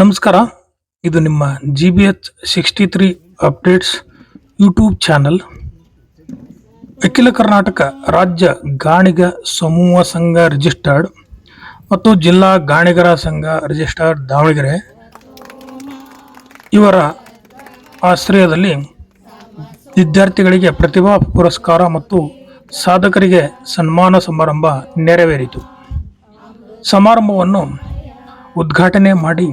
ನಮಸ್ಕಾರ. ಇದು ನಿಮ್ಮ G B H sixty three updates YouTube channel ಅಖಿಲ ಕರ್ನಾಟಕ ರಾಜ್ಯ ಗಾಣಿಗ ಸಮೂಹ ಸಂಘ ರಿಜಿಸ್ಟರ್ಡ್ ಮತ್ತು ಜಿಲ್ಲಾ ಗಾಣಿಗರ ಸಂಘ ರಿಜಿಸ್ಟರ್ಡ್ ದಾವಣಗೆರೆ. ಇವರ ಆಶ್ರಯದಲ್ಲಿ ವಿದ್ಯಾರ್ಥಿಗಳಿಗೆ ಪ್ರತಿಭಾ ಪುರಸ್ಕಾರ ಮತ್ತು ಸಾಧಕರಿಗೆ ಸನ್ಮಾನ ಸಮಾರಂಭ ನೆರವೇರಿತು. ಸಮಾರಂಭವನ್ನು ಉದ್ಘಾಟನೆ ಮಾಡಿ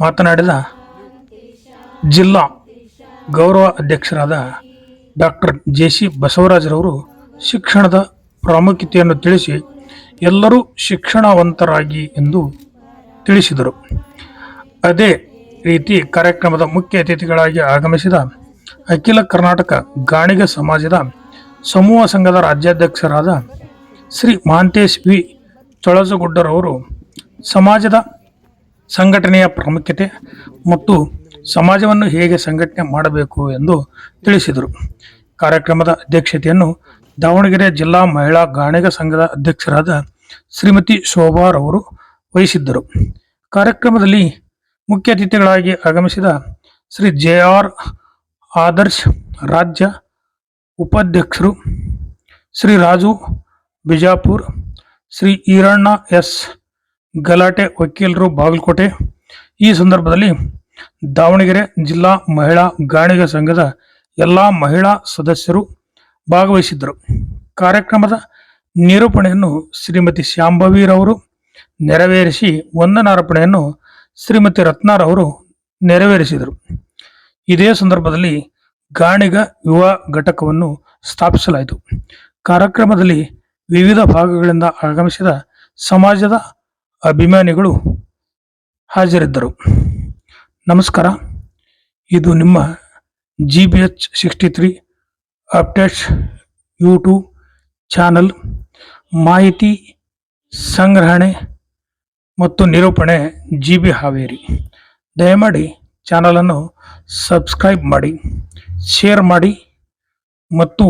ಮಾತನಾಡಿದ ಜಿಲ್ಲಾ ಗೌರವ ಅಧ್ಯಕ್ಷರಾದ ಡಾಕ್ಟರ್ ಜೆ ಸಿ ಬಸವರಾಜರವರು ಶಿಕ್ಷಣದ ಪ್ರಾಮುಖ್ಯತೆಯನ್ನು ತಿಳಿಸಿ ಎಲ್ಲರೂ ಶಿಕ್ಷಣವಂತರಾಗಿ ಎಂದು ತಿಳಿಸಿದರು. ಅದೇ ರೀತಿ ಕಾರ್ಯಕ್ರಮದ ಮುಖ್ಯ ಅತಿಥಿಗಳಾಗಿ ಆಗಮಿಸಿದ ಅಖಿಲ ಕರ್ನಾಟಕ ಗಾಣಿಗ ಸಮಾಜದ ಸಮೂಹ ಸಂಘದ ರಾಜ್ಯಾಧ್ಯಕ್ಷರಾದ ಶ್ರೀ ಮಹಾಂತೇಶ್ ವಿ. ಚೊಳಸಗುಡ್ಡರವರು ಸಮಾಜದ ಸಂಘಟನೆಯ ಪ್ರಾಮುಖ್ಯತೆ ಮತ್ತು ಸಮಾಜವನ್ನು ಹೇಗೆ ಸಂಘಟನೆ ಮಾಡಬೇಕು ಎಂದು ತಿಳಿಸಿದರು. ಕಾರ್ಯಕ್ರಮದ ಅಧ್ಯಕ್ಷತೆಯನ್ನು ದಾವಣಗೆರೆ ಜಿಲ್ಲಾ ಮಹಿಳಾ ಗಾಣಿಗ ಸಂಘದ ಅಧ್ಯಕ್ಷರಾದ ಶ್ರೀಮತಿ ಶೋಭಾರವರು ವಹಿಸಿದ್ದರು. ಕಾರ್ಯಕ್ರಮದಲ್ಲಿ ಮುಖ್ಯ ಅತಿಥಿಗಳಾಗಿ ಆಗಮಿಸಿದ ಶ್ರೀ ಜೆ ಆರ್ ಆದರ್ಶ್, ರಾಜ್ಯ ಉಪಾಧ್ಯಕ್ಷರು ಶ್ರೀ ರಾಜು ಬಿಜಾಪುರ್, ಶ್ರೀ ಈರಣ್ಣ ಎಸ್. ಗಲಾಟೆ ವಕೀಲರು ಬಾಗಲಕೋಟೆ. ಈ ಸಂದರ್ಭದಲ್ಲಿ ದಾವಣಗೆರೆ ಜಿಲ್ಲಾ ಮಹಿಳಾ ಗಾಣಿಗ ಸಂಘದ ಎಲ್ಲ ಮಹಿಳಾ ಸದಸ್ಯರು ಭಾಗವಹಿಸಿದ್ದರು. ಕಾರ್ಯಕ್ರಮದ ನಿರೂಪಣೆಯನ್ನು ಶ್ರೀಮತಿ ಶ್ಯಾಂಭವೀರವರು ನೆರವೇರಿಸಿ ವಂದನಾರ್ಪಣೆಯನ್ನು ಶ್ರೀಮತಿ ರತ್ನಾರವರು ನೆರವೇರಿಸಿದರು. ಇದೇ ಸಂದರ್ಭದಲ್ಲಿ ಗಾಣಿಗ ಯುವ ಘಟಕವನ್ನು ಸ್ಥಾಪಿಸಲಾಯಿತು. ಕಾರ್ಯಕ್ರಮದಲ್ಲಿ ವಿವಿಧ ಭಾಗಗಳಿಂದ ಆಗಮಿಸಿದ ಸಮಾಜದ ಅಭಿಮಾನಿಗಳು ಹಾಜರಿದ್ದರು. ನಮಸ್ಕಾರ. ಇದು ನಿಮ್ಮ G B H sixty three updates YouTube channel ಮಾಹಿತಿ, ಸಂಗ್ರಹಣೆ ಮತ್ತು ನಿರೂಪಣೆ ಜಿ ಬಿ ಹಾವೇರಿ. ದಯಮಾಡಿ ಚಾನಲನ್ನು ಸಬ್ಸ್ಕ್ರೈಬ್ ಮಾಡಿ ಶೇರ್ ಮಾಡಿ ಮತ್ತು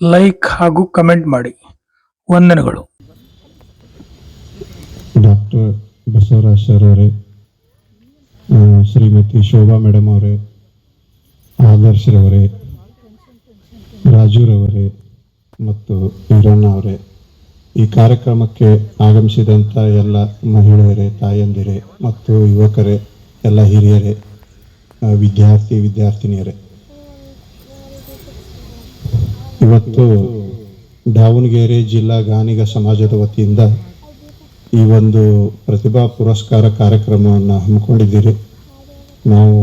ಲೈಕ್ ಹಾಗೂ ಕಮೆಂಟ್ ಮಾಡಿ. ವಂದನೆಗಳು. ಡಾಕ್ಟರ್ ಬಸವರಾಜ್ ಸರ್ ಅವರೇ ಶ್ರೀಮತಿ ಶೋಭಾ ಮೇಡಮ್ ಅವರೇ ಆದರ್ಶ್ ರವರೇ ರಾಜುರವರೇ ಮತ್ತು ವೀರಣ್ಣ ಅವರೇ, ಈ ಕಾರ್ಯಕ್ರಮಕ್ಕೆ ಆಗಮಿಸಿದಂಥ ಎಲ್ಲ ಮಹಿಳೆಯರೇ, ತಾಯಂದಿರೇ ಮತ್ತು ಯುವಕರೇ, ಎಲ್ಲ ಹಿರಿಯರೇ ವಿದ್ಯಾರ್ಥಿ ವಿದ್ಯಾರ್ಥಿನಿಯರೇ. ಇವತ್ತು ದಾವಣಗೆರೆ ಜಿಲ್ಲಾ ಗಾನಿಗ ಸಮಾಜದ ವತಿಯಿಂದ ಈ ಒಂದು ಪ್ರತಿಭಾ ಪುರಸ್ಕಾರ ಕಾರ್ಯಕ್ರಮವನ್ನು ಹಮ್ಮಿಕೊಂಡಿದ್ದೀರಿ. ನಾವು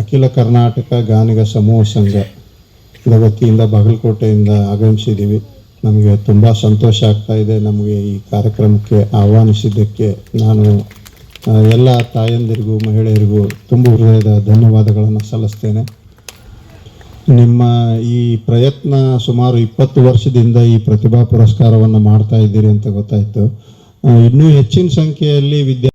ಅಖಿಲ ಕರ್ನಾಟಕ ಗಾನಿಗ ಸಮೂಹ ಸಂಘ ವತಿಯಿಂದ ಬಾಗಲಕೋಟೆಯಿಂದ ಆಗಮಿಸಿದ್ದೀವಿ. ನಮಗೆ ತುಂಬ ಸಂತೋಷ ಆಗ್ತಾ ಇದೆ. ನಮಗೆ ಈ ಕಾರ್ಯಕ್ರಮಕ್ಕೆ ಆಹ್ವಾನಿಸಿದ್ದಕ್ಕೆ ನಾನು ಎಲ್ಲ ತಾಯಂದಿರಿಗೂ, ಮಹಿಳೆಯರಿಗೂ ತುಂಬ ಹೃದಯದ ಧನ್ಯವಾದಗಳನ್ನು ಸಲ್ಲಿಸ್ತೇನೆ. ನಿಮ್ಮ ಈ ಪ್ರಯತ್ನ ಸುಮಾರು ಇಪ್ಪತ್ತು ವರ್ಷದಿಂದ ಈ ಪ್ರತಿಭಾ ಪುರಸ್ಕಾರವನ್ನು ಮಾಡ್ತಾ ಇದ್ದೀರಿ ಅಂತ ಗೊತ್ತಾಯ್ತು. ಇನ್ನೂ ಹೆಚ್ಚಿನ ಸಂಖ್ಯೆಯಲ್ಲಿ ವಿದ್ಯಾ